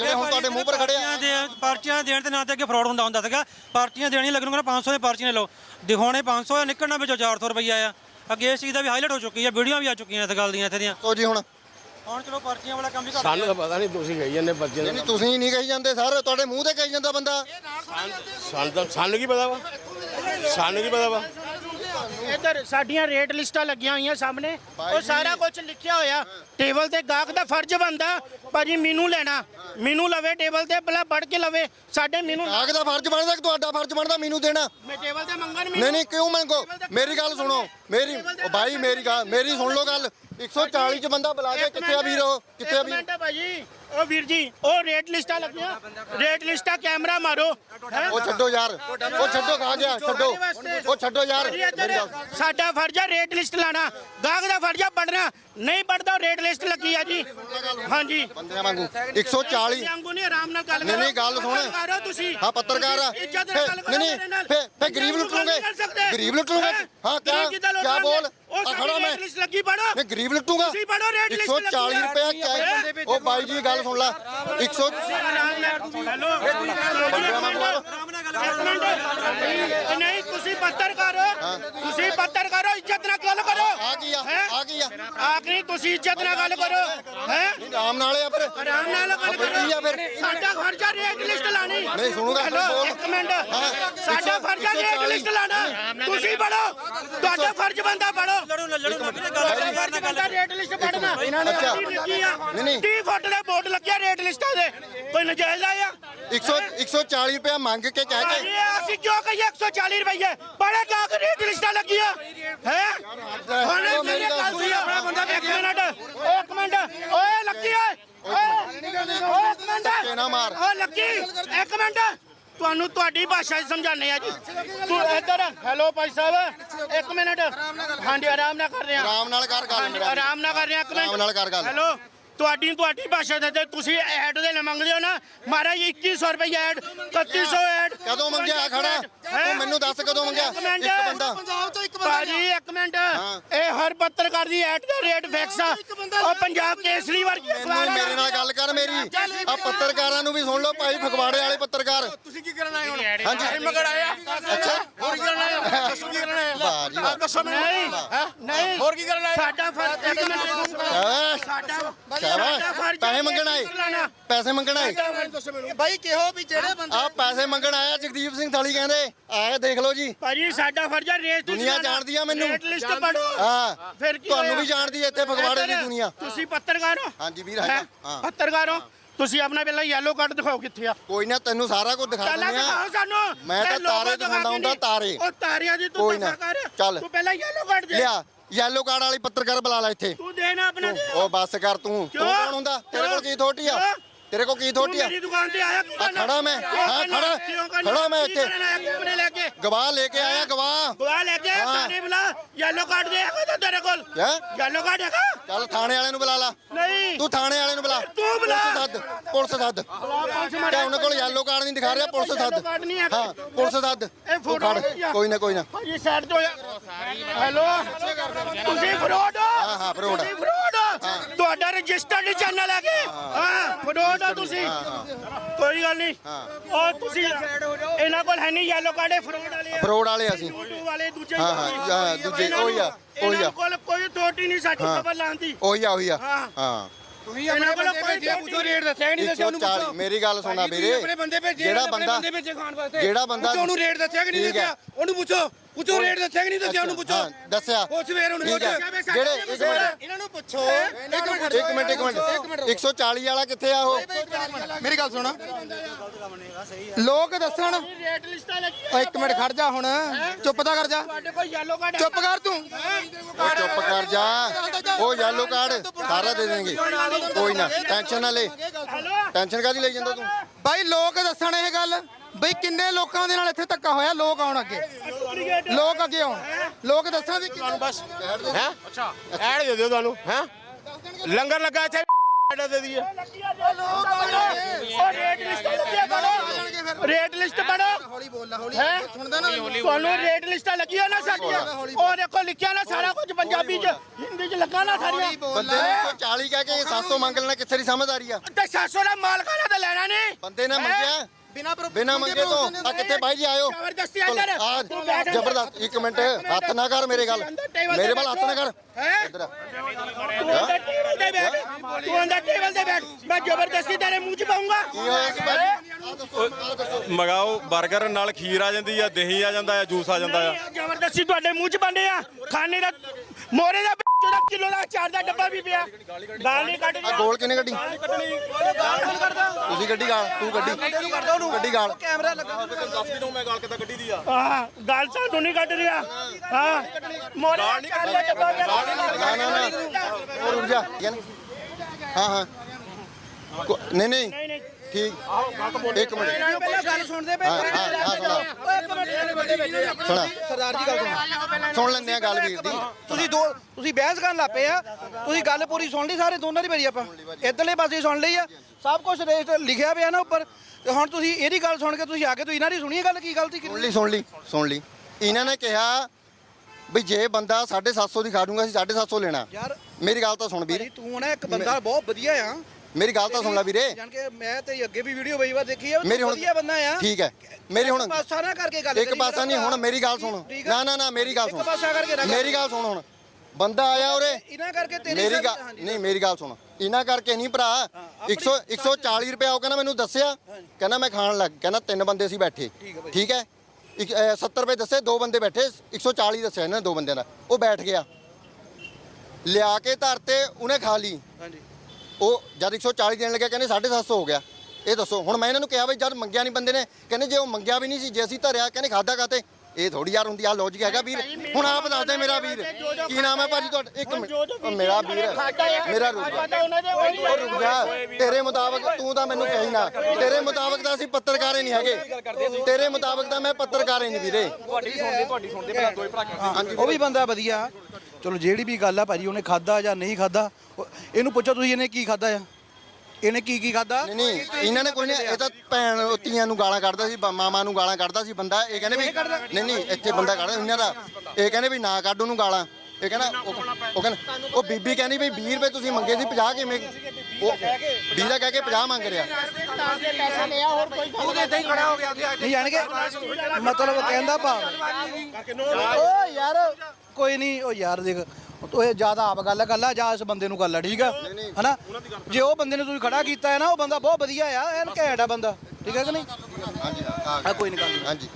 ਜਿਹੜੇ ਹੁਣ ਤੁਹਾਡੇ ਮੂੰਹ ਪਰ ਖੜੇ ਆ। ਪਰਚੀਆਂ ਦੇ ਪਰਚੀਆਂ ਦੇਣ ਤੇ ਨਾਂ ਤੇ ਅੱਗੇ ਫਰਾਡ ਹੁੰਦਾ ਹੁੰਦਾ ਸੀਗਾ। ਪਰਚੀਆਂ ਦੇਣੀਆਂ ਲੱਗਣਗੀਆਂ 500 ਦੇ ਪਰਚੀਆਂ ਲਓ। ਦਿਖਾਉਣੇ 500 ਆ ਨਿਕਲਣਾ ਵਿੱਚੋਂ 400 ਰੁਪਈਆ ਆ। ਅੱਗੇ ਇਸ ਚੀਜ਼ ਦਾ ਵੀ ਹਾਈਲਾਈਟ ਹੋ ਚੁੱਕੀ ਆ ਵੀਡੀਓ ਵੀ ਆ ਚੁੱਕੀਆਂ ਇਸ ਗੱਲ ਦੀਆਂ ਇੱਥੇ ਦੀਆਂ। ਸੋ ਜੀ ਹੁਣ। ਹੁਣ ਚਲੋ ਪਰਚੀਆਂ ਵਾਲਾ ਕੰਮ ਵੀ ਘੱਟ ਸਾਨੂੰ ਤਾਂ ਪਤਾ ਨਹੀਂ ਤੁਸੀਂ ਕਹੀ ਜਾਂਦੇ ਬੱਚੇ ਨਹੀਂ ਤੁਸੀਂ ਨਹੀਂ ਕਹੀ ਜਾਂਦੇ ਸਰ ਤੁਹਾਡੇ ਮੂੰਹ ਤੇ ਕਹੀ ਜਾਂਦਾ ਬੰਦਾ। ਸਾਨੂੰ ਤਾਂ ਸਾਨੂੰ ਕੀ ਪਤਾ ਵਾ? ਸਾਨੂੰ ਕੀ ਪਤਾ ਵਾ? ਇੱਧਰ ਸਾਡੀਆਂ ਰੇਟ ਲਿਸਟਾਂ ਲੱਗੀਆਂ ਹੋਈਆਂ ਸਾਹਮਣੇ। ਉਹ ਸਾਰਾ ਕੁਝ ਲਿਖਿਆ ਹੋਇਆ। ਟੇਬਲ ਤੇ ਗਾਹਕ ਦਾ ਫਰਜ਼ ਬੰਦਾ ਭਾਜੀ ਮੈਨੂੰ ਲੈਣਾ। ਮੈਨੂੰ ਲਵੇ ਟੇਬਲ ਤੇ ਪਹਿਲਾਂ ਵੜ ਕੇ ਲਵੇ। ਸਾਡੇ ਮੈਨੂੰ ਆਗ ਦਾ ਫਰਜ਼ ਬਣਦਾ ਕਿ ਤੁਹਾਡਾ ਫਰਜ਼ ਬਣਦਾ ਮੈਨੂੰ ਦੇਣਾ। ਮੈਂ ਟੇਬਲ ਤੇ ਮੰਗਣ ਨਹੀਂ ਨਹੀਂ ਕਿਉਂ ਮੰਗੋ? ਮੇਰੀ ਗੱਲ ਸੁਣੋ। ਮੇਰੀ ਉਹ ਭਾਈ ਮੇਰੀ ਗੱਲ ਮੇਰੀ ਸੁਣ ਲਓ ਗੱਲ। 140 ਚ ਬੰਦਾ ਬੁਲਾ ਕੇ ਕਿੱਥੇ ਆ ਵੀਰ? ਕਿੱਥੇ ਆ ਇੱਕ ਵੀਰ? ਮਿੰਟ ਭਾਜੀ। ਉਹ ਵੀਰ ਜੀ ਉਹ ਰੇਟ ਲਿਸਟਾਂ ਲੱਗੀਆਂ। ਰੇਟ ਲਿਸਟਾਂ ਕੈਮਰਾ ਮਾਰੋ? ਉਹ ਛੱਡੋ ਯਾਰ। ਉਹ ਛੱਡੋ ਖਾ ਗਿਆ ਛੱਡੋ। ਉਹ ਛੱਡੋ ਯਾਰ। ਸਾਡਾ ਫਰਜ਼ ਆ ਰੇਟ ਲਿਸਟ ਲਾਣਾ। ਗਾਹਕ ਦਾ ਫਰਜ਼ ਆ ਪੜਨਾ ਨਹੀਂ ਪੜਦਾ ਰੇਟ ਲਿਸਟ ਲੱਗੀ ਆ ਜੀ। ਹਾਂਜੀ। ਬੰਦਿਆਂ ਵਾਂਗੂ। 140 ਵਾਂਗੂ ਨਹੀਂ ਆਰਾਮ ਨਾਲ ਗੱਲ ਨਹੀਂ, ਨਹੀਂ, ਗੱਲ ਸੁਣ। ਹੋ ਤੁਸੀਂ। ਹਾਂ ਪੱਤਰਕਾਰ ਆ। ਕਰੋ ਨਹੀਂ ਨਹੀਂ। ਫੇ ਗਰੀਬ ਲੁੱਟ ਲੂਗੇ ਕਰ। ਗਰੀਬ ਲੁੱਟ ਲੂਗੇ ਹੈਂ? ਕਿਆ ਕਿਆ? ਬੋਲ? ਉਹ ਆ ਖੜਾ ਮੈਂ। ਲਿਸਟ ਲੱਗੀ ਪੜੋ ਮੈਂ ਗਰੀਬ ਲੁੱਟੂਗਾ ਤੁਸੀਂ ਪੜ੍ਹੋ ਰੇਟ ਲਿਸਟ 140 ਲੱਗੀ ਰੁਪਏ। ਕਿਆ ਉਹ ਬਾਈ ਜੀ ਗੱਲ ਸੁਣ ਲੈ। 100 ਹੈਲੋ। ਮਿੰਟ। ਨਹੀਂ ਤੁਸੀਂ ਪੱਤਰਕਾਰ ਹੋ। ਤੁਸੀਂ ਪੱਤਰਕਾਰ ਹੋ ਇੱਜ਼ਤ ਨਾਲ ਗੱਲ ਕਰੋ। ਆ ਕੀ ਆ? ਹੈਂ? ਆ ਕੀ ਆ? ਆਖਰੀ ਤੁਸੀਂ ਇੱਜ਼ਤ ਨਾਲ ਗੱਲ ਕਰੋ। ਹੈ? ਰਾਮ ਨਾਲੇ ਆ ਫਿਰ। ਆਰਾਮ ਨਾਲ ਗੱਲ ਫਿਰ ਕੀ ਆ ਕਰੋ। ਫਿਰ? ਸਾਡਾ ਖਰਚਾ ਰੇਟ ਲਿਸਟ ਲਾਣੀ ਨਹੀਂ, ਸੁਣੂਗਾ, ਹੈਲੋ ਬੋਲ। ਇੱਕ ਮਿੰਟ। ਹਾਂ। ਸਾਡਾ ਇੱਕ ਸੌ- ਖਰਚਾ ਇੱਕ ਸੌ ਰੇਟ ਚਾਲੀ। ਲਿਸਟ ਲਾਣਾ ਤੁਸੀਂ ਪੜੋ ਤੁਹਾਡਾ ਫਰਜ਼ ਬੰਦਾ ਪੜੋ ਲੜੋ ਨਾ ਲੜੋ ਨਾ ਵੀਰੇ ਗੱਲ ਤੁਹਾਡਾ ਕਰ ਫਰਜ਼ ਬੰਦਾ ਰੇਟ ਲਿਸਟ ਪੜਨਾ ਇਹਨਾਂ ਨੇ- ਅੱਛਾ। ਨਹੀਂ ਨਹੀਂ। 30 ਫੁੱਟ ਦੇ ਬੋਰਡ ਲੱਗਿਆ ਰੇਟ ਲਿਸਟਾਂ ਦੇ ਕੋਈ ਨਜਾਇਜ਼ ਆ 100 140 ਰੁਪਏ ਮੰਗ ਕੇ ਕਹਿ ਕੇ ਅਸੀਂ ਜੋ ਕਹੀਏ? 140 ਰੁਪਏ ਬੜੇ ਕਾ ਕੇ ਰੇਟ ਲਿਸਟਾਂ ਲੱਗੀਆਂ। ਹੈ? ਹੁਣ ਮੇਰੀ ਗੱਲ ਸੁਣੋ ਆਪਣਾ ਬੰਦਾ ਇੱਕ ਮਿੰਟ ਇੱਕ ਮਿੰਟ। ਓਏ ਲੱਕੀ ਓਏ। ਇੱਕ ਮਿੰਟ। ਧੱਕੇ ਨਾ ਮਾਰ। ਓ ਲੱਕੀ ਇੱਕ ਮਿੰਟ। ਤੁਹਾਨੂੰ ਤੁਹਾਡੀ ਭਾਸ਼ਾ 'ਚ ਸਮਝਾਣੇ ਆ ਜੀ। ਤੂੰ ਇੱਧਰ ਹੈਲੋ ਭਾਈ ਸਾਹਿਬ ਇੱਕ ਮਿੰਟ। ਹਾਂਜੀ ਆਰਾਮ ਨਾਲ ਕਰ ਰਹੇ। ਆ ਆਰਾਮ ਨਾਲ ਕਰ ਗੱਲ ਹਾਂਜੀ ਆਰਾਮ ਨਾਲ ਕਰ ਰਹੇ। ਆ ਇੱਕ ਮਿੰਟ। ਆਰਾਮ ਨਾਲ ਕਰ ਗੱਲ। ਹੈਲੋ। ਤੁਹਾਡੀ ਤੁਹਾਡੀ ਭਾਸ਼ਾ ਦੇ ਤੇ ਤੁਸੀਂ ਐਡ ਦੇ ਲਈ ਮੰਗਦੇ ਹੋ ਨਾ। ਮਹਾਰਾਜ 2100 ਰੁਪਏ ਐਡ 3100 ਐਡ ਕਦੋਂ ਮੰਗਿਆ ਖੜਾ? ਤੂੰ ਮੈਨੂੰ ਦੱਸ ਕਦੋਂ ਮੰਗਿਆ? ਇੱਕ ਬੰਦਾ। ਪੰਜਾਬ ਤੋਂ ਇੱਕ ਬੰਦਾ ਭਾਜੀ ਇੱਕ ਮਿੰਟ। ਹਾਂ। ਇਹ ਹਰ ਪੱਤਰਕਾਰ ਦੀ ਐਡ ਦਾ ਰੇਟ ਫਿਕਸ ਆ। ਉਹ ਪੰਜਾਬ ਕੇਸਰੀ ਵਰਗੀ ਅਖਬਾਰ। ਮੇਰੇ ਨਾਲ ਗੱਲ ਕਰ ਮੇਰੀ। ਆ ਪੱਤਰਕਾਰਾਂ ਨੂੰ ਵੀ ਸੁਣ ਲਓ ਭਾਈ ਫਗਵਾੜੇ ਵਾਲੇ ਪੱਤਰਕਾਰ। ਤੁਸੀਂ ਕੀ ਕਰਨ ਆਏ ਹੁਣ ਹਾਂਜੀ। ਮਗੜ ਆਇਆ ਅੱਛਾ। ਹੋਰ ਕੀ ਕਰਨ ਆਏ ਦੱਸੋ ਕੀ ਕਰਨ ਆਏ ਵਾਹ ਜੀ ਵਾਹ ਦੱਸੋ ਮੈਨੂੰ। ਨਹੀਂ। ਨਹੀਂ। ਹੋਰ ਕੀ ਕਰਨ ਆਏ ਸਾਡਾ ਫਰਜ਼ ਇੱਕ ਮਿੰਟ। ਸ਼ਾਬਾਸ਼ ਸਾਡਾ ਫਰਜ਼ ਪੈਸੇ ਮੰਗਣ ਆਏ। ਪੈਸੇ ਮੰਗਣ ਆਏ। ਬਾਈ ਕਿਹੋ ਵੀ ਜਿਹੜੇ ਬੰਦੇ ਆ ਪੈਸੇ ਮੰਗਣ ਆਇਆ ਜਗਦੀਪ ਸਿੰਘ ਥਾਲੀ ਕਹਿੰਦੇ ਆਏ ਦੇਖ ਲਓ ਜੀ। ਭਾਜੀ ਸਾਡਾ ਫਰਜ਼ ਆ ਰੇਟ ਦੁਨੀਆ ਜਾਣਦੀ ਆ ਮੈਨੂੰ। ਰੇਟ ਲਿਸਟ ਪੜੋ ਹਾਂ। ਫਿਰ ਕੀ ਤੁਹਾਨੂੰ? ਵੀ ਜਾਣਦੀ ਹੈ ਇੱਥੇ ਫਗਵਾੜੇ ਦੀ ਦੁਨੀਆ। ਤੁਸੀਂ ਪੱਤਰਕਾਰ ਹੋ? ਹਾਂਜੀ ਵੀਰ ਹੈਂ? ਹਾਂ। ਪੱਤਰਕਾਰ ਹੋ? ਤੁਸੀਂ ਆਪਣਾ ਪਹਿਲਾਂ ਯੈਲੋ ਕਾਰਡ ਦਿਖਾਓ ਕਿੱਥੇ ਆ। ਕੋਈ ਨਾ ਤੈਨੂੰ ਸਾਰਾ ਕੁਝ ਦਿਖਾ ਦਿੰਦੇ ਆ। ਸਾਨੂੰ। ਮੈਂ ਤਾਂ ਤਾਰੇ ਦਿਖਾ ਦਿਖਾਉਂਦਾ ਹੁੰਦਾ। ਤਾਰੇ। ਉਹ ਤਾਰਿਆਂ ਦੀ ਤੂੰ ਦਫਾ ਕਰ ਚੱਲ। ਤੂੰ ਪਹਿਲਾਂ ਯੈਲੋ ਕਾਰਡ ਦੇ। ਲਿਆ। ਯੈਲੋ ਕਾਰਡ ਵਾਲੀ ਪੱਤਰਕਾਰ ਬੁਲਾ ਲੈ ਇੱਥੇ। ਤੂੰ ਦੇਣਾ ਆਪਣਾ। ਉਹ ਬੱਸ ਕਰ ਤੂੰ। ਤੂੰ? ਕੌਣ ਹੁੰਦਾ? ਤੇਰੇ ਕੋਲ ਕੀ ਥੋਟੀ ਆ? ਤੇਰੇ ਕੋਲ ਕੀ ਥੋਟੀ ਆ? ਮੇਰੀ ਦੁਕਾਨ ਤੇ ਆਇਆ ਆ ਖੜਾ ਮੈਂ। ਹਾਂ ਖੜਾ। ਖੜਾ ਮੈਂ ਇੱਥੇ। ਗਵਾਹ ਲੈ ਕੇ ਆਇਆ ਗਵਾਹ। ਗਵਾ ਲੈ ਕੇ ਹਾਂ। ਤਾਰੇ ਬੁਲਾ ਯੈਲੋ ਕਾਰਡ ਦੇ ਹੈਗਾ ਤਾਂ ਤੇਰੇ ਕੋਲ। ਕਿਆ ਯੈਲੋ ਕਾਰਡ ਹੈਗਾ? ਚੱਲ ਥਾਣੇ ਵਾਲੇ ਨੂੰ ਬੁਲਾ ਲਾ। ਨਹੀਂ। ਤੂੰ ਥਾਣੇ ਵਾਲੇ ਨੂੰ ਬੁਲਾ। ਤੂੰ ਬੁਲਾ। ਪੁਲਿਸ ਸੱਦ ਪੁਲਿਸ ਸੱਦ। ਤੇ ਉਹਨਾਂ ਕੋਲ ਯੈਲੋ ਕਾਰਡ ਨਹੀਂ ਦਿਖਾ ਰਿਹਾ? ਪੁਲਿਸ ਸੱਦ। ਕਾਰਡ ਨਹੀਂ ਹੈਗਾ। ਹਾਂ ਪੁਲਿਸ ਸੱਦ। ਇਹ ਫੋਟੋ ਕੋਈ ਨਾ ਕੋਈ ਨਾ। ਭਾਜੀ ਸਾਈਡ ਤੋਂ ਹੈਲੋ ਤੁਸੀਂ ਫਰੋਡ ਹੋ? ਹਾਂ, ਹਾਂ। ਤੁਸੀਂ ਫਰੋਡ ਹੋ ਤੁਹਾਡਾ ਰਜਿਸਟਰਡ ਚੈਨਲ ਹੈ। ਕਿ ਹਾਂ ਫਰੋਡ ਹੋ ਤੁਸੀਂ ਕੋਈ ਗੱਲ ਨਹੀਂ। ਉਹ ਤੁਸੀਂ ਇਹਨਾਂ ਕੋਲ ਹੈ ਨਹੀਂ ਯੈਲੋ ਕਾਰਡ ਇਹ ਫਰੋਡ ਵਾਲੇ ਆ। ਫਰੋਡ ਵਾਲੇ ਅਸੀਂ। YouTube ਵਾਲੇ ਦੂਜੇ ਹਾਂ, ਹਾਂ, ਦੂਜੇ, ਉਹੀ ਆ, ਉਹੀ ਆ। ਕੋਲ ਕੋਈ ਅਥਾਰਟੀ ਨਹੀਂ ਸਾਡੀ। ਖਬਰ ਲਾਉਣ ਦੀ। ਉਹੀ ਆ ਉਹੀ ਆ। ਹਾਂ। ਤੁਸੀਂ ਇਹਨਾਂ ਕੋਲ ਆਪਣੇ ਕੋਈ ਭੇਜਿਆ ਪੁੱਛੋ ਰੇਟ ਦੱਸਿਆ ਨਹੀਂ ਦੱਸਿਆ ਉਹਨੂੰ 140 ਪੁੱਛੋ। ਮੇਰੀ ਗੱਲ ਸੁਣਾ ਵੀਰੇ। ਬੰਦੇ ਭੇਜੇ ਜਿਹੜਾ ਬੰਦਾ ਬੰਦੇ ਭੇਜੇ ਜਿਹੜਾ ਬੰਦਾ ਉਹਨੂੰ ਰੇਟ ਦੱਸਿਆ ਕਿ ਨਹੀਂ। ਦੱਸਿਆ ਉਹਨੂੰ ਪੁੱਛੋ। ਪੁੱਛੋ ਰੇਟ ਦੱਸਿਆ ਕਿ ਨਹੀਂ ਦੱਸਿਆ? ਉਹਨੂੰ ਪੁੱਛੋ। ਹਾਂ, ਦੱਸਿਆ। ਪੁੱਛ ਵੇਰ ਉਹਨੂੰ ਠੀਕ ਹੈ। ਪੁੱਛ। ਜਿਹੜੇ ਇੱਕ ਮਿੰਟ ਇਹਨਾਂ ਨੂੰ ਪੁੱਛੋ। ਇੱਕ ਮਿੰਟ ਇੱਕ ਮਿੰਟ 140 ਵਾਲਾ ਕਿੱਥੇ ਆ ਉਹ? ਮੇਰੀ ਗੱਲ ਸੁਣ। ਲੋਕ ਦੱਸਣ। ਰੇਟ ਲਿਸਟਾਂ ਲੱਗੀ ਓ ਇੱਕ ਮਿੰਟ ਖੜ ਜਾ ਹੁਣ। ਚੁੱਪ ਤਾਂ ਕਰ ਜਾ। ਤੁਹਾਡੇ ਕੋਲ ਯੈਲੋ ਕਾਰਡ ਚੁੱਪ ਕਰ ਤੂੰ। ਉਹ ਚੁੱਪ ਕਰ ਜਾ। ਉਹ ਯੈਲੋ ਕਾਰਡ ਸਾਰਾ ਦੇ ਦੇਣਗੇ। ਕੋਈ ਨਾ ਟੈਨਸ਼ਨ ਨਾ ਲੈ। ਟੈਨਸ਼ਨ ਕਾਦੀ ਲਈ ਜਾਂਦਾ ਤੂੰ? ਬਾਈ ਲੋਕ ਦੱਸਣ ਇਹ ਗੱਲ ਬਈ ਕਿੰਨੇ ਲੋਕਾਂ ਦੇ ਨਾਲ ਇੱਥੇ ਧੱਕਾ ਹੋਇਆ? ਲੋਕ ਆਉਣ ਅੱਗੇ। ਲੋਕ ਅੱਗੇ ਆਉਣ। ਲੋਕ ਦੱਸਣ ਵੀ ਕਿੰਨੇ ਬਸ। ਹੈ? ਅੱਛਾ। ਐਡ ਦੇ ਦਿਓ ਤੁਹਾਨੂੰ। ਹੈ? ਲੰਗਰ ਲੱਗਾ ਇੱਥੇ। ਦੇ ਦਈਏ। ਉਹ ਰੇਟ ਲਿਸਟ ਲੱਗਿਆ ਕਰੋ ਰੇਟ ਲਿਸਟ ਪੜੋ ਹੈ? ਸੁਣਦੇ ਨਾ ਤੁਹਾਨੂੰ ਰੇਟ ਲਿਸਟਾਂ ਲੱਗੀਆਂ ਨਾ ਸਾਡੀਆਂ। ਉਹ ਦੇਖੋ ਲਿਖਿਆ ਨਾ ਸਾਰਾ ਕੁਝ। ਪੰਜਾਬੀ ਚ ਹਿੰਦੀ ਚ ਲੱਗਾ ਨਾ ਸਾਰੀਆਂ। ਬੰਦੇ ਨੇ 140 ਕਹਿ ਕੇ 700 ਮੰਗ ਲੈਣਾ ਕਿੱਥੇ ਦੀ ਸਮਝ ਆ? ਰਹੀ ਆ ਤੇ 700 ਦਾ ਮਾਲਕਾਨਾ ਤਾਂ ਲੈਣਾ ਨਹੀਂ। ਬੰਦੇ ਨੇ? ਮੰਗਿਆ। ਬਿਨਾ ਬਿਨਾ ਮੰਗੇ ਤੋਂ ਆ ਕਿੱਥੇ ਬਾਈ ਜੀ ਆਇਓ? ਜ਼ਬਰਦਸਤੀ ਅੰਦਰ। ਆ ਤੂੰ ਬੈਠ ਅੰਦਰ। ਜ਼ਬਰਦਸਤ ਇੱਕ ਮਿੰਟ ਹੱਥ ਨਾ ਕਰ ਮੇਰੇ ਗੱਲ। ਮੇਰੇ ਵੱਲ ਹੱਥ ਨਾ ਕਰ। ਹੈਂ? ਇੱਧਰ ਆ। ਤੂੰ ਅੰਦਰ ਟੇਬਲ ਤੇ ਬੈਠ। ਤੂੰ ਅੰਦਰ ਟੇਬਲ ਤੇ ਬੈਠ। ਮੈਂ ਜ਼ਬਰਦਸਤੀ ਤੇਰੇ ਮੂੰਹ 'ਚ ਪਾਉਂਗਾ। ਕੀ ਹੋਇਆ ਸੀ ਬਾਈ? ਆ ਦੱਸੋ ਆ ਦੱਸੋ। ਮਗਾਓ 버ਗਰ ਨਾਲ ਖੀਰ ਆ ਜਾਂਦੀ ਆ ਦਹੀਂ ਆ ਜਾਂਦਾ ਆ ਜੂਸ ਆ ਜਾਂਦਾ ਆ। ਜ਼ਬਰਦਸਤੀ ਤੁਹਾਡੇ ਮੂੰਹ 'ਚ ਪਾਉਂਦੇ ਆ। ਖਾਣੇ ਦਾ ਮੋਰੇ ਦਾ ਦਾ ਕਿਲੋ ਦਾ ਚਾਰ ਦਾ ਡੱਬਾ ਵੀ ਪਿਆ। ਗਾਲ ਨਹੀਂ ਕੱਢ ਆ ਗੋਲ ਕਿਨੇ ਕੱਢੀ? ਤੁਸੀਂ ਗੱਡੀ ਗਾਲ? ਤੂੰ ਗੱਡੀ ਗੱਡੀ ਗਾਲ। ਕੈਮਰਾ ਲੱਗਾ। ਹਾਂ ਗਾਲ ਸਾਨੂੰ ਨਹੀਂ ਕੱਢ ਰਿਹਾ। ਹਾਂ। ਮੋਰੇ ਦਾ ਚਾਰ ਦਾ ਡੱਬਾ ਪਿਆ ਨਾ ਨਾ ਨਾ। ਉਹ ਰੁਕ ਜਾ। ਹੈ? ਹਾਂ। ਨਹੀਂ ਨਹੀਂ। ਨਹੀਂ ਨਹੀਂ। ਠੀਕ। ਇੱਕ ਮਿੰਟ। ਪਹਿਲਾਂ ਗੱਲ ਸੁਣਦੇ ਪਏ ਹਾਂ ਹਾਂ। ਹਾਂ ਸੁਣਾ। ਸਰਦਾਰ ਜੀ ਗੱਲ ਸੁਣੋ। ਸੁਣ ਲੈਂਦੇ ਆ ਗੱਲ ਵੀਰ ਦੀ। ਤੁਸੀਂ ਦੋ ਤੁਸੀਂ ਬਹਿਸ ਕਰਨ ਲੱਪੇ ਆ। ਤੁਸੀਂ ਗੱਲ ਪੂਰੀ ਸੁਣ ਲਈ ਸਾਰੇ ਦੋਨਾਂ ਦੀ ਵਾਰੀ ਆਪਾਂ। ਇੱਧਰਲੇ ਪਾਸੇ ਸੁਣ ਲਈ ਆ। ਸਭ ਕੁਝ ਲਿਖਿਆ ਪਿਆ ਨਾ ਉੱਪਰ। ਤੇ ਹੁਣ ਤੁਸੀਂ ਇਹਦੀ ਗੱਲ ਸੁਣ ਕੇ ਤੁਸੀਂ ਆ ਕੇ ਤੁਸੀਂ ਇਹਨਾਂ ਦੀ ਸੁਣੀ ਗੱਲ ਕੀ ਗਲਤੀ ਸੁਣ ਲਈ ਸੁਣ ਲਈ ਸੁਣ ਲਈ। ਇਹਨਾਂ ਨੇ ਕਿਹਾ ਵੀ ਜੇ ਬੰਦਾ 750 ਦੀ ਖਾ ਦੂੰਗਾ ਅਸੀਂ 750 ਲੈਣਾ। ਯਾਰ ਮੇਰੀ ਗੱਲ ਤਾਂ ਸੁਣ ਵੀਰ। ਤੂੰ ਨਾ ਇੱਕ ਬੰਦਾ ਬਹੁਤ ਵਧੀਆ ਆ। ਮੇਰੀ ਗੱਲ ਤਾਂ ਸੁਣ ਲੈ ਵੀਰੇ। ਜਾਣ ਕੇ ਮੈਂ ਤੇ ਅੱਗੇ ਵੀ ਵੀਡੀਓ ਬਈ ਵਾਰ ਦੇਖੀ ਆ ਮੇਰੀ ਹੁਣ ਵਧੀਆ ਬੰਦਾ ਆ। ਠੀਕ ਹੈ। ਮੇਰੀ ਹੁਣ ਪਾਸਾ ਨਾ ਕਰਕੇ ਗੱਲ ਇੱਕ ਪਾਸਾ ਨਹੀਂ ਹੁਣ ਮੇਰਾ ਗੱਲ ਸੁਣ? ਨਾ ਨਾ ਨਾ ਮੇਰੀ ਗੱਲ ਇੱਕ ਸੁਣ। ਪਾਸਾ ਕਰਕੇ ਨਾ ਗੱਲ। ਮੇਰੀ ਗੱਲ ਸੁਣ ਹੁਣ। ਬੰਦਾ ਆਇਆ ਉਰੇ। ਇਹਨਾਂ ਕਰਕੇ ਤੇਰੀ ਮੇਰੀ ਗੱਲ। ਨਹੀਂ ਮੇਰੀ ਗੱਲ ਸੁਣ। ਇਹਨਾਂ ਕਰਕੇ ਨਹੀਂ ਭਰਾ। 100 140 ਰੁਪਏ ਉਹ ਕਹਿੰਦਾ ਮੈਨੂੰ ਦੱਸਿਆ। ਕਹਿੰਦਾ ਮੈਂ ਖਾਣ ਲੱਗ ਕਹਿੰਦਾ ਤਿੰਨ ਬੰਦੇ ਸੀ ਬੈਠੇ। ਠੀਕ ਹੈ? ਇੱਕ, ਅਹ, 70 ਰੁਪਏ ਦੱਸੇ ਦੋ ਬੰਦੇ ਬੈਠੇ। 140 ਦੱਸਿਆ ਇਹਨਾਂ ਦੋ ਬੰਦਿਆਂ ਦਾ। ਉਹ ਬੈਠ ਗਿਆ। ਲਿਆ ਕੇ ਧਰ ਤੇ ਉਹਨੇ ਖਾ ਲਈ। ਹਾਂਜੀ। ਉਹ ਜਦ 140 ਦੇਣ ਲੱਗਿਆ, ਕਹਿੰਦੇ 750 ਹੋ ਗਿਆ। ਇਹ ਦੱਸੋ, ਹੁਣ ਮੈਂ ਇਹਨਾਂ ਨੂੰ ਕਿਹਾ ਬਈ ਜਦ ਮੰਗਿਆ ਨਹੀਂ ਬੰਦੇ ਨੇ, ਕਹਿੰਦੇ ਜੇ ਉਹ ਮੰਗਿਆ ਵੀ ਨਹੀਂ ਸੀ, ਜੇ ਅਸੀਂ ਧਰਿਆ, ਕਹਿੰਦੇ ਖਾਦਾ ਕਾਤੇ ਇਹ ਥੋੜੀ ਯਾਰ ਹੁੰਦੀ ਆ ਲੌਜਿਕ ਹੈਗਾ ਵੀਰ। ਹੁਣ ਆਪ ਦੱਸ ਦੇ ਮੇਰਾ ਵੀਰ। ਕੀ ਨਾਮ ਹੈ ਭਾਜੀ ਤੁਹਾਡਾ? ਇੱਕ ਮਿੰਟ। ਉਹ ਮੇਰਾ ਵੀਰ ਮੇਰਾ ਰੁਕ ਜਾ। ਰੁਕ ਜਾ। ਤੇਰੇ ਮੁਤਾਬਕ ਤੂੰ ਤਾਂ ਮੈਨੂੰ ਕਹੀ ਨਾ। ਤੇਰੇ ਮੁਤਾਬਕ ਤਾਂ ਅਸੀਂ ਪੱਤਰਕਾਰ ਹੀ ਨਹੀਂ ਹੈਗੇ। ਤੇਰੇ ਮੁਤਾਬਕ ਤਾਂ ਮੈਂ ਪੱਤਰਕਾਰ ਹੀ ਨਹੀਂ ਵੀਰੇ। ਉਹ ਵੀ ਬੰਦਾ ਵਧੀਆ। ਚਲੋ ਜਿਹੜੀ ਵੀ ਗੱਲ ਆ ਭਾਜੀ ਉਹਨੇ ਖਾਦਾ ਜਾਂ ਨਹੀਂ ਖਾਦਾ ਇਹਨੂੰ ਪੁੱਛੋ ਤੁਸੀਂ ਇਹਨੇ ਕੀ ਖਾਦਾ ਆ। ਇਹਨੇ ਕੀ ਕੀ ਖਾਦਾ ਨਹੀਂ ਨਹੀਂ ਇਹਨਾਂ ਨੇ ਕੋਈ ਨਹੀਂ ਇਹ ਤਾਂ ਭੈਣ ਧੀਆਂ ਨੂੰ ਗਾਲਾਂ ਕੱਢਦਾ ਸੀ ਬ- ਮਾਮਾ ਨੂੰ ਗਾਲਾਂ ਕੱਢਦਾ ਸੀ ਬੰਦਾ ਇਹ ਕਹਿੰਦੇ ਵੀ ਨਹੀਂ ਨਹੀਂ ਇੱਥੇ ਬੰਦਾ ਕੱਢਦਾ ਇਹਨਾਂ ਦਾ। ਇਹ ਕਹਿੰਦੇ ਵੀ ਨਾ ਕੱਢ ਉਹਨੂੰ ਗਾਲਾਂ। ਇਹ ਕਹਿੰਦਾ ਉਹ ਉਹ ਕਹਿੰਦਾ ਉਹ ਬੀਬੀ ਕਹਿੰਦੀ ਵੀ 20 ਰੁਪਏ ਤੁਸੀਂ ਮੰਗੇ ਸੀ 50 ਕਿਵੇਂ? ਉਹ 20 ਦਾ ਕਹਿ ਕੇ 50 ਮੰਗ ਰਿਹਾ। ਪੈਸੇ ਲਿਆ ਹੋਰ ਕੋਈ ਗੱਲ ਨਹੀਂ ਜਾਣ ਕੇ ਮਤਲਬ ਕਹਿੰਦਾ ਭਾਵ ਓ ਯਾਰ। ਕੋਈ ਨਹੀਂ ਉਹ ਯਾਰ ਦੇਖ ਤੋ ਇਹ ਜ਼ਿਆਦਾ ਆਪ ਗੱਲ ਕਰ ਲੈ ਜਾਂ ਇਸ ਬੰਦੇ ਨੂੰ ਕਰ ਲੈ ਠੀਕ ਆ? ਹਨਾ? ਜੇ ਉਹ ਬੰਦੇ ਨੇ ਤੁਸੀਂ ਖੜਾ ਕੀਤਾ ਹੈ ਨਾ ਉਹ ਬੰਦਾ ਬਹੁਤ ਵਧੀਆ ਆ ਐਨ ਘੈਂਟ ਆ ਬੰਦਾ ਠੀਕ ਹੈ ਕਿ ਨਹੀਂ? ਹਾਂਜੀ ਆ ਕੋਈ ਨਹੀਂ ਗੱਲ ਹਾਂਜੀ।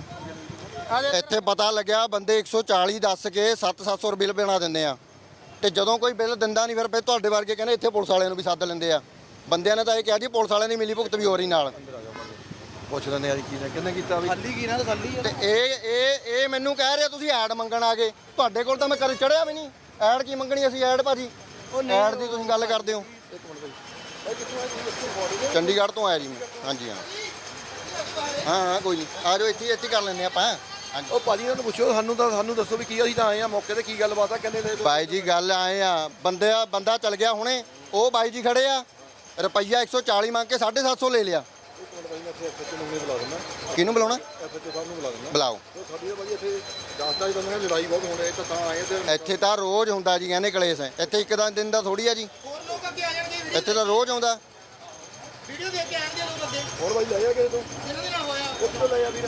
ਇੱਥੇ ਪਤਾ ਲੱਗਿਆ ਬੰਦੇ 140 ਦੱਸ ਕੇ 7-700 ਰੁਪਏ ਬਿੱਲ ਬਣਾ ਦਿੰਦੇ ਆ। ਤੇ ਜਦੋਂ ਕੋਈ ਬਿੱਲ ਦਿੰਦਾ ਨਹੀਂ ਫਿਰ ਫਿਰ ਤੁਹਾਡੇ ਵਰਗੇ ਕਹਿੰਦੇ ਇੱਥੇ ਪੁਲਿਸ ਵਾਲਿਆਂ ਨੂੰ ਵੀ ਸੱਦ ਲੈਂਦੇ ਆ। ਬੰਦਿਆਂ ਨੇ ਤਾਂ ਇਹ ਕਿਹਾ ਜੀ ਪੁਲਿਸ ਵਾਲਿਆਂ ਦੀ ਮਿਲੀ ਭੁਗਤ ਵੀ ਹੋ ਰਹੀ ਨਾਲ। ਪੁੱਛ ਲੈਂਦੇ ਆ ਜੀ ਕੀ ਕਿੰਨੇ ਕੀਤਾ ਵੀ? ਖਾਲੀ ਕੀ ਨਾ ਤਾਂ ਖਾਲੀ ਆ। ਤੇ ਇਹ ਇਹ ਇਹ ਮੈਨੂੰ ਕਹਿ ਰਿਹਾ ਤੁਸੀਂ ਐਡ ਮੰਗਣ ਆ ਗਏ। ਤੁਹਾਡੇ ਕੋਲ ਤਾਂ ਮੈਂ ਕਦੇ ਚੜਿਆ ਵੀ ਨਹੀਂ। ਐਡ ਕੀ ਮੰਗਣੀ ਅਸੀਂ? ਐਡ ਭਾਜੀ। ਐਡ ਦੀ ਤੁਸੀਂ ਗੱਲ ਕਰਦੇ ਹੋ। ਚੰਡੀਗੜ੍ਹ ਤੋਂ ਆਇਆ ਜੀ ਮੈਂ। ਹਾਂਜੀ ਹਾਂ। ਹਾਂ ਹਾਂ ਕੋਈ ਨਹੀਂ। ਆ ਜਾਓ ਇੱਥੇ ਇੱਥੇ ਕਰ ਲੈਂਦੇ ਆਪਾਂ। ਹਾਂਜੀ। ਉਹ ਭਾਜੀ ਇਹਨਾਂ ਨੂੰ ਪੁੱਛੋ ਸਾਨੂੰ ਤਾਂ ਸਾਨੂੰ ਦੱਸੋ ਵੀ ਕੀ ਅਸੀਂ ਤਾਂ ਆਏ ਆ ਮੌਕੇ ਤੇ ਕੀ ਗੱਲਬਾਤ ਆ ਕਹਿੰਦੇ ਲੈ ਬਾਈ ਜੀ ਗੱਲ ਆਏ ਆ। ਬੰਦੇ ਆ ਬੰਦਾ ਚਲ ਗਿਆ ਹੁਣੇ। ਉਹ ਬਾਈ ਜੀ ਖੜੇ ਆ। ਰੁਪਈਆ 140 ਮੰਗ ਕੇ 750 ਲੈ ਲਿਆ। ਕਿਹਨੂੰ ਬੁਲਾਉਣਾ? ਬੁਲਾਓ। ਸਾਡੀ ਤਾਂ ਭਾਜੀ ਇੱਥੇ ਲੜਾਈ ਬਹੁਤ ਹੋਣ ਤਾਂ ਤਾਂ ਆਏ ਤੇ ਇੱਥੇ ਤਾਂ ਰੋਜ਼ ਹੁੰਦਾ ਜੀ ਕਹਿੰਦੇ ਕਲੇਸ਼ ਹੈ। ਇੱਥੇ ਇੱਕ ਦਾ ਦਿਨ ਦਾ ਥੋੜੀ ਆ ਜੀ। ਇੱਥੇ ਤਾਂ ਰੋਜ਼ ਆਉਂਦਾ। ਹੋਰ ਭਾਈ ਲੈ ਆ ਕਿਸੇ ਤੋਂ। ਇਹਨਾਂ ਦੇ ਨਾਲ ਹੋਇਆ। ਉਹ ਕਿੱਥੋਂ ਲੈ ਆ ਵੀਰ।